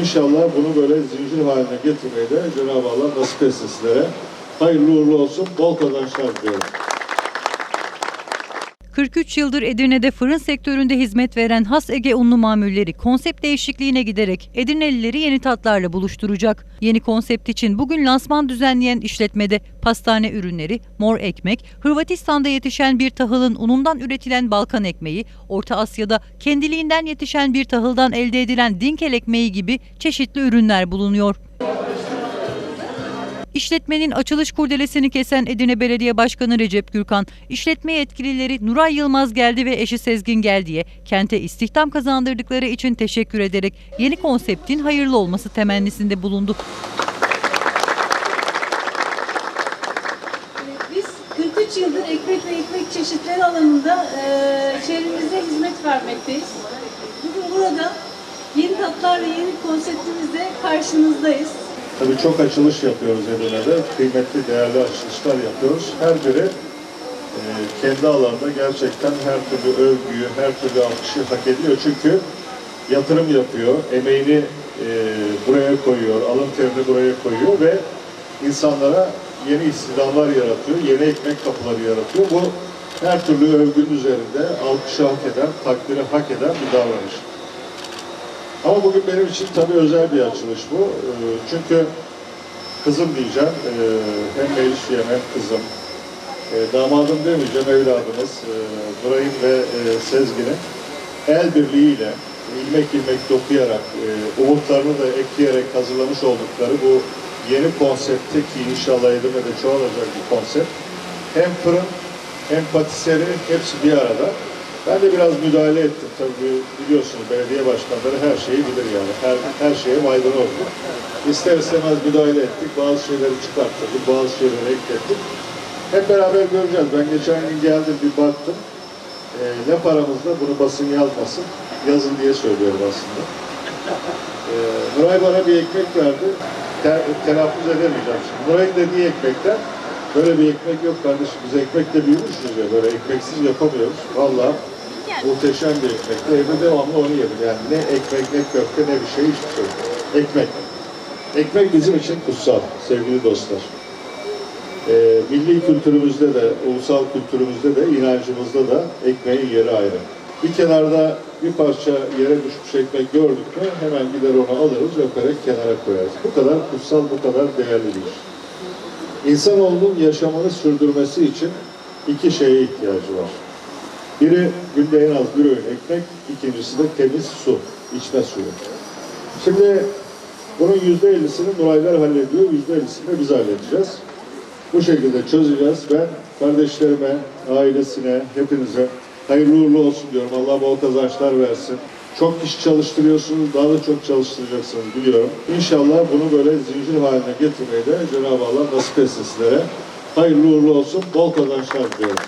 İnşallah bunu böyle zincir haline getirmeyi de Cenab-ı Allah nasip etsin sizlere. Hayırlı uğurlu olsun, bol kazançlar diliyorum. 43 yıldır Edirne'de fırın sektöründe hizmet veren Has Ege unlu mamulleri konsept değişikliğine giderek Edirnelileri yeni tatlarla buluşturacak. Yeni konsept için bugün lansman düzenleyen işletmede pastane ürünleri, mor ekmek, Hırvatistan'da yetişen bir tahılın unundan üretilen Balkan ekmeği, Orta Asya'da kendiliğinden yetişen bir tahıldan elde edilen dinkel ekmeği gibi çeşitli ürünler bulunuyor. İşletmenin açılış kurdelesini kesen Edirne Belediye Başkanı Recep Gürkan, işletme yetkilileri Nuray Yılmaz geldi ve eşi Sezgin Geldi'ye kente istihdam kazandırdıkları için teşekkür ederek yeni konseptin hayırlı olması temennisinde bulundu. Biz 43 yıldır ekmek ve ekmek çeşitleri alanında eee şehrimize hizmet vermekteyiz. Bugün burada yeni tatlar ve yeni konseptimizle karşınızdayız. Tabii çok açılış yapıyoruz Edirne'de. Kıymetli, değerli açılışlar yapıyoruz. Her biri e, kendi alanında gerçekten her türlü övgüyü, her türlü alkışı hak ediyor. Çünkü yatırım yapıyor, emeğini e, buraya koyuyor, alın terini buraya koyuyor ve insanlara yeni istihdamlar yaratıyor, yeni ekmek kapıları yaratıyor. Bu her türlü övgünün üzerinde alkışı hak eden, takdiri hak eden bir davranış. Ama bugün benim için tabii özel bir açılış bu. Ee, Çünkü kızım diyeceğim, ee, hem meclis üyem hem kızım. Ee, Damadım demeyeceğim, evladımız Nuray'ın ve Sezgin'in el birliğiyle ilmek ilmek dokuyarak, umutlarını da ekleyerek hazırlamış oldukları bu yeni konsepte ki inşallah Edirne'de çoğalacak bir konsept. Hem fırın hem patiseri hepsi bir arada. Ben de biraz müdahale ettim. Tabii biliyorsunuz belediye başkanları her şeyi bilir yani. Her, her şeye maydanozdur. İster istemez müdahale ettik. Bazı şeyleri çıkarttırdık, bazı şeyleri eklettik. Hep beraber göreceğiz. Ben geçen gün geldim bir baktım. Ee, laf aramızda bunu basın yazmasın. Yazın diye söylüyorum aslında. Ee, Nuray bana bir ekmek verdi. Te- telaffuz edemeyeceğim şimdi. Nuray'ın dediği ekmekten böyle bir ekmek yok kardeşim. Biz ekmekle büyümüşüz ya. Böyle ekmeksiz yapamıyoruz. Vallahi muhteşem bir ekmek. Evde devamlı onu yedim. Yani ne ekmek, ne köfte, ne bir şey, hiçbir şey. Ekmek. Ekmek bizim için kutsal sevgili dostlar. Ee, milli kültürümüzde de, ulusal kültürümüzde de, inancımızda da ekmeğin yeri ayrı. Bir kenarda bir parça yere düşmüş ekmek gördük mü hemen gider onu alırız, öperek kenara koyarız. Bu kadar kutsal, bu kadar değerli bir iş. İnsanoğlunun yaşamını sürdürmesi için iki şeye ihtiyacı var. Biri günde en az bir öğün ekmek, ikincisi de temiz su, içme suyu. Şimdi bunun yüzde ellisini Nuraylar hallediyor, yüzde ellisini de biz halledeceğiz. Bu şekilde çözeceğiz. Ben kardeşlerime, ailesine, hepinize hayırlı uğurlu olsun diyorum. Allah bol kazançlar versin. Çok kişi çalıştırıyorsunuz, daha da çok çalıştıracaksınız biliyorum. İnşallah bunu böyle zincir haline getirmeyi de Cenab-ı Allah nasip etsin sizlere. Hayırlı uğurlu olsun, bol kazançlar diliyorum.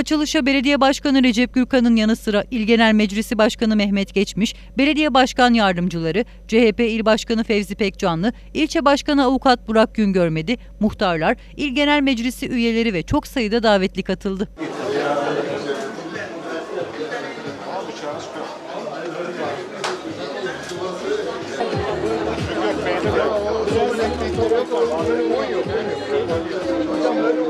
Açılışa Belediye Başkanı Recep Gürkan'ın yanı sıra İl Genel Meclisi Başkanı Mehmet Geçmiş, Belediye Başkan Yardımcıları, CHP İl Başkanı Fevzi Pekcanlı, İlçe Başkanı Avukat Burak Güngörmedi, muhtarlar, İl Genel Meclisi üyeleri ve çok sayıda davetli katıldı. Yok,